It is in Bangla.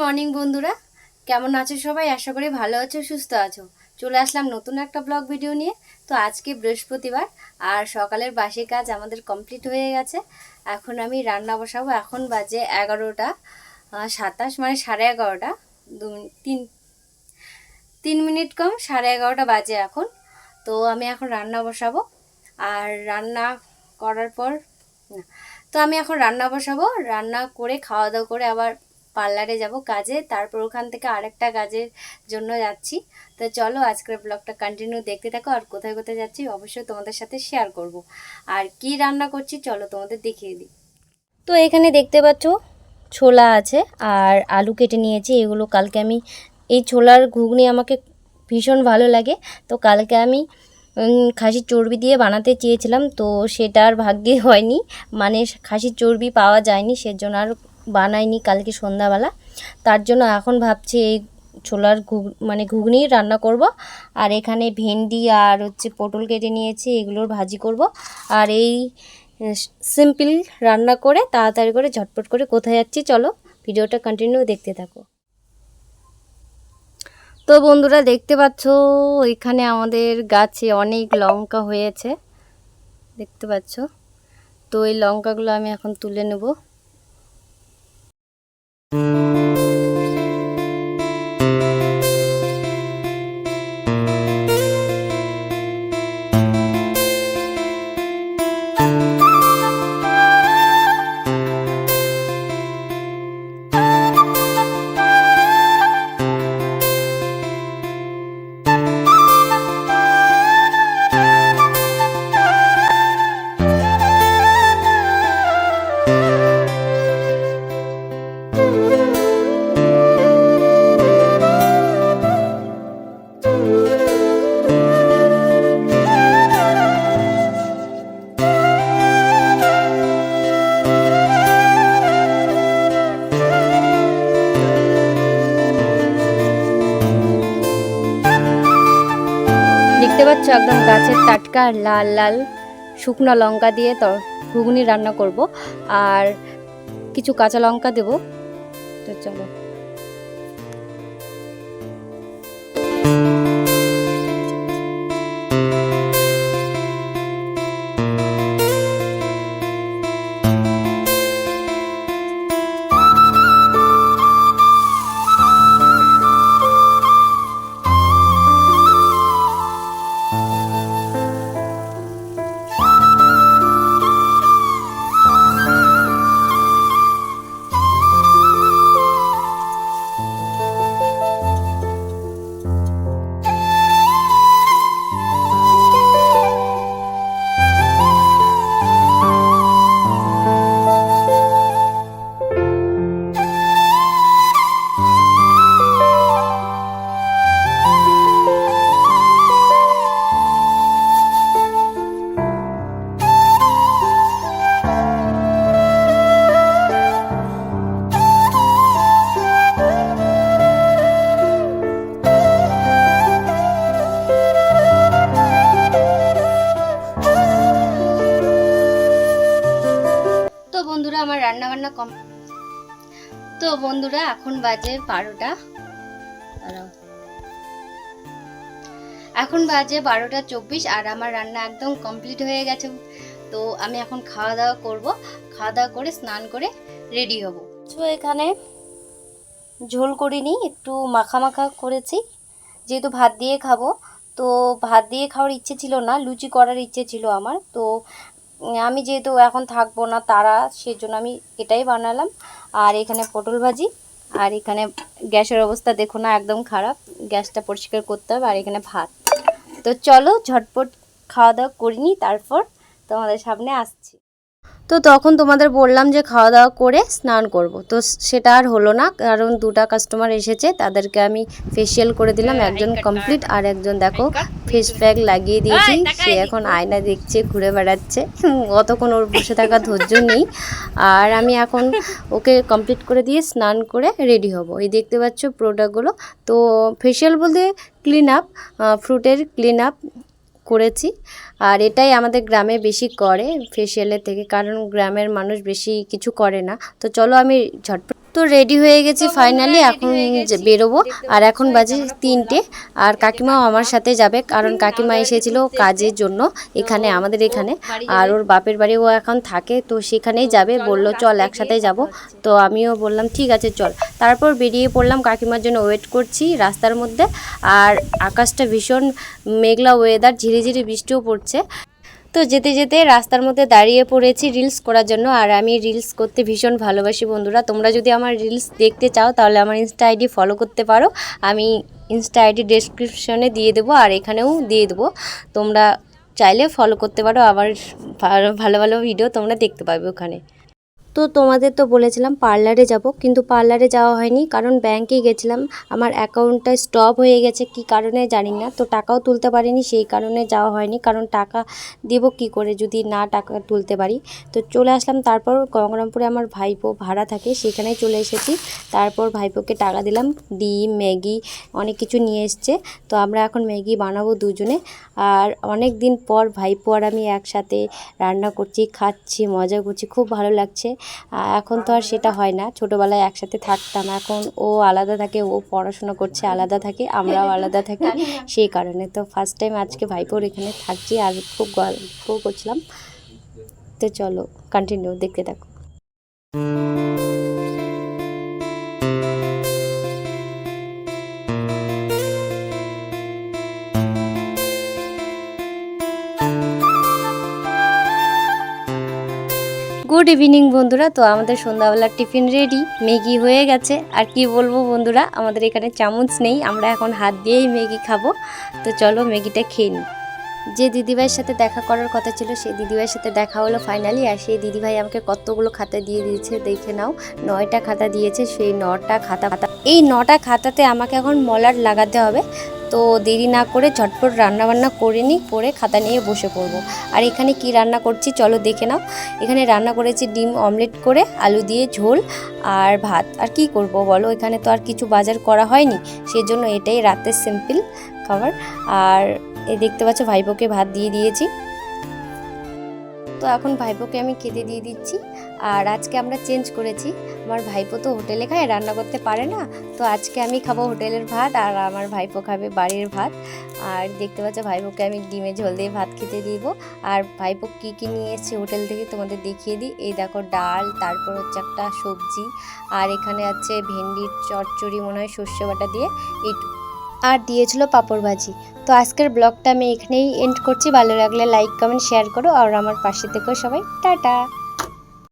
মর্নিং, বন্ধুরা। কেমন আছো সবাই? আশা করি ভালো আছো, সুস্থ আছো। চলে আসলাম নতুন একটা ব্লগ ভিডিও নিয়ে। তো আজকে বৃহস্পতিবার, আর সকালের বাসি কাজ আমাদের কমপ্লিট হয়ে গেছে। এখন আমি রান্না বসাবো। এখন বাজে এগারোটা সাতাশ মানে সাড়ে এগারোটা। দু তিন তিন মিনিট কম, সাড়ে এগারোটা বাজে এখন। তো আমি এখন রান্না বসাবো। আর রান্না করার পর তো আমি এখন রান্না বসাবো। রান্না করে খাওয়া দাওয়া করে আবার পার্লারে যাব কাজে, তারপর ওখান থেকে আরেকটা কাজের জন্য যাচ্ছি। তো চলো আজকের ব্লগটা কন্টিনিউ দেখতে থাকো, আর কোথায় কোথায় যাচ্ছি অবশ্যই তোমাদের সাথে শেয়ার করব। আর কি রান্না করছি চলো তোমাদের দেখিয়ে দিই। তো এখানে দেখতে পাচ্ছ ছোলা আছে, আর আলু কেটে নিয়েছি, এগুলো কালকে আমি, এই ছোলার ঘুগনি আমাকে ভীষণ ভালো লাগে। তো কালকে আমি খাসির চর্বি দিয়ে বানাতে চেয়েছিলাম, তো সেটা আর ভাগ্যে হয়নি। মানে খাসির চর্বি পাওয়া যায়নি, সেজন্য আর বানাইনি কালকে সন্ধ্যাবেলা। তার জন্য এখন ভাবছি এই ছোলার ঘুগ মানে ঘুগনি রান্না করব। আর এখানে ভেন্ডি আর হচ্ছে পটল কেটে নিয়েছি, এগুলোর ভাজি করব। আর এই সিম্পল রান্না করে তাড়াতাড়ি করে ঝটপট করে কোথায় যাচ্ছি চলো ভিডিওটা কন্টিনিউ দেখতে থাকো। তো বন্ধুরা দেখতে পাচ্ছ, এখানে আমাদের গাছে অনেক লঙ্কা হয়েছে। দেখতে পাচ্ছ? তো এই লঙ্কাগুলো আমি এখন তুলে নেব। দেখতে পাচ্ছ একদম গাছের টাটকা লাল লাল শুকনো লঙ্কা দিয়ে তো ঘুগনি রান্না করব। আর কিছু কাঁচা লঙ্কা দেব। তো চলো। কম। তো বন্ধুরা, এখন বাজে বারোটা। এখন বাজে বারোটা চব্বিশ আর আমার রান্না একদম কমপ্লিট হয়ে গেছে। তো আমি এখন খাওয়া দাওয়া করব। খাওয়া দাওয়া করে স্নান করে রেডি হব। তো এখানে ঝোল করিনি, একটু মাখা মাখা করেছি। যেহেতু ভাত দিয়ে খাব, তো ভাত দিয়ে খাওয়ার ইচ্ছে ছিল না, লুচি করার ইচ্ছে ছিল আমার। তো আমি যেহেতু এখন থাকব না তারা, সেজন্য আমি এটাই বানালাম। আর এখানে পটল ভাজি, আর এখানে গ্যাসের অবস্থা দেখো না একদম খারাপ। গ্যাসটা পরিষ্কার করতে হবে, আর এখানে ভাত। তো চলো ঝটপট খাওয়া দাওয়া করিনি তারপর তোমাদের সামনে আসছি। তখন তোমাদের বললাম যে খাওয়া দাওয়া করে স্নান করব। তো সেটা আর হলো না। কারণ দুটা কাস্টমার এসেছে তাদেরকে আমি ফেসিয়াল করে দিলাম। একজন কমপ্লিট আর একজন দেখো ফেস প্যাক লাগিয়ে দিয়েছি। সে এখন আয়না দেখছে ঘুরে বেড়াচ্ছে। অতক্ষণ ওর বসে থাকা ধৈর্য নেই। আর আমি এখন ওকে কমপ্লিট করে দিয়ে স্নান করে রেডি হব। এই দেখতে পাচ্ছ প্রোডাক্টগুলো তো ফেসিয়াল বলতে ক্লিন আপ ফ্রুটের ক্লিন আপ করেছি। আর এটাই আমাদের গ্রামে বেশি করে, ফেসিয়ালের থেকে, কারণ গ্রামের মানুষ বেশি কিছু করে না। তো চলো আমি ঝটপট তো রেডি হয়ে গেছি ফাইনালি এখন বেরোবো। আর এখন বাজে তিনটে। আর কাকিমাও আমার সাথে যাবে কারণ কাকিমা এসেছিল কাজের জন্য। এখানে আমাদের এখানে। আর ওর বাপের বাড়ি ও এখন থাকে তো সেখানেই যাবে। বলল চল একসাথে যাব। তো আমিও বললাম ঠিক আছে চল। তারপর বেরিয়ে পড়লাম কাকিমার জন্য ওয়েট করছি রাস্তার মধ্যে। আর আকাশটা ভীষণ মেঘলা ওয়েদার ঝিরিঝিরি বৃষ্টিও পড়ছে। তো যেতে যেতে রাস্তার মধ্যে দাঁড়িয়ে পড়েছি রিলস করার জন্য। আর আমি রিলস করতে ভীষণ ভালোবাসি বন্ধুরা। তোমরা যদি আমার রিলস দেখতে চাও, তাহলে আমার ইনস্টা আইডি ফলো করতে পারো। আমি ইনস্টা আইডি ডেসক্রিপশনে দিয়ে দেবো আর এখানেও দিয়ে দেবো। তোমরা চাইলে ফলো করতে পারো। আবার ভালো- ভালো ভিডিও তোমরা দেখতে পাবে ওখানে। তো তোমাদের তো বলেছিলাম পার্লারে যাব, কিন্তু পার্লারে যাওয়া হয়নি, কারণ ব্যাংকে গেছিলাম, আমার অ্যাকাউন্টটা স্টপ হয়ে গেছে, কি কারণে জানি না, তো টাকাও তুলতে পারিনি, সেই কারণে যাওয়া হয়নি, কারণ টাকা দেবো কি করে যদি না টাকা তুলতে পারি। তো চলে আসলাম, তারপর গঙ্গারামপুরে আমার ভাইপো ভাড়া থাকে, সেখানেই চলে এসেছি, তারপর ভাইপোকে টাকা দিলাম, ডিম, ম্যাগি, অনেক কিছু নিয়ে এসছে, তো আমরা এখন ম্যাগি বানাবো দুজনে, আর অনেক দিন পর ভাইপো আর আমি একসাথে রান্না করছি, খাচ্ছি, মজা করছি, খুব ভালো লাগছে। এখন তো আর সেটা হয় না। ছোটোবেলায় একসাথে থাকতাম। এখন ও আলাদা থাকে ও পড়াশোনা করছে আলাদা থাকে আমরাও আলাদা থাকি। সেই কারণে তো ফার্স্ট টাইম আজকে ভাইপোর এখানে থাকছি আর খুব গল্প করছিলাম। তো চলো কন্টিনিউ দেখতে থাকো। গুড ইভিনিং বন্ধুরা। তো আমাদের সন্ধ্যাবেলার টিফিন রেডি। ম্যাগি হয়ে গেছে। আর কি বলব বন্ধুরা, আমাদের এখানে চামচ নেই। আমরা এখন হাত দিয়েই ম্যাগি খাব। তো চলো ম্যাগিটা খেয়ে নিই। যে দিদিভাইয়ের সাথে দেখা করার কথা ছিল, সেই দিদিভাইয়ের সাথে দেখা হলো ফাইনালি আর সেই দিদিভাই আমাকে কতগুলো খাতা দিয়ে দিয়েছে, দেখে নাও। নয়টা খাতা দিয়েছে, সেই নটা খাতা এই নটা খাতাতে আমাকে এখন মলার লাগাতে হবে। তো দেরি না করে ঝটপট রান্না বান্না করে নিই, করে খাতা নিয়ে বসে পড়ব। আর এখানে কি রান্না করছি চলো দেখে নাও। এখানে রান্না করেছি ডিম অমলেট করে, আলু দিয়ে ঝোল আর ভাত। আর কি করব বলো? এখানে তো আর কিছু বাজার করা হয়নি, সেজন্য এটাই রাতের সিম্পল খাবার। আর এই দেখতে পাচ্ছ ভাইপোকে ভাত দিয়ে দিয়েছি। তো এখন ভাইপোকে আমি খেতে দিয়ে দিচ্ছি। আর আজকে আমরা চেঞ্জ করেছি। আমার ভাইপো তো হোটেলে খায়, রান্না করতে পারে না। তো আজকে আমি খাব হোটেলের ভাত আর আমার ভাইপো খাবে বাড়ির ভাত। আর দেখতে পাচ্ছ ভাইপোকে আমি ডিমে ঝোল দিয়ে ভাত খেতে দিব। আর ভাইপো কী কী নিয়ে এসেছি হোটেল থেকে তোমাদের দেখিয়ে দিই। এই দেখো ডাল, তারপর হচ্ছে একটা সবজি। আর এখানে আছে ভেন্ডির চচ্চড়ি মনে হয় সর্ষে বাটা দিয়ে। এইটুকু আর দিয়েছিল পাঁপড় ভাজি। তো আজকের ব্লগটা আমি এখানেই এন্ড করছি। ভালো লাগলে লাইক কমেন্ট শেয়ার করো। আর আমার পাশে থেকেও সবাই, টাটা!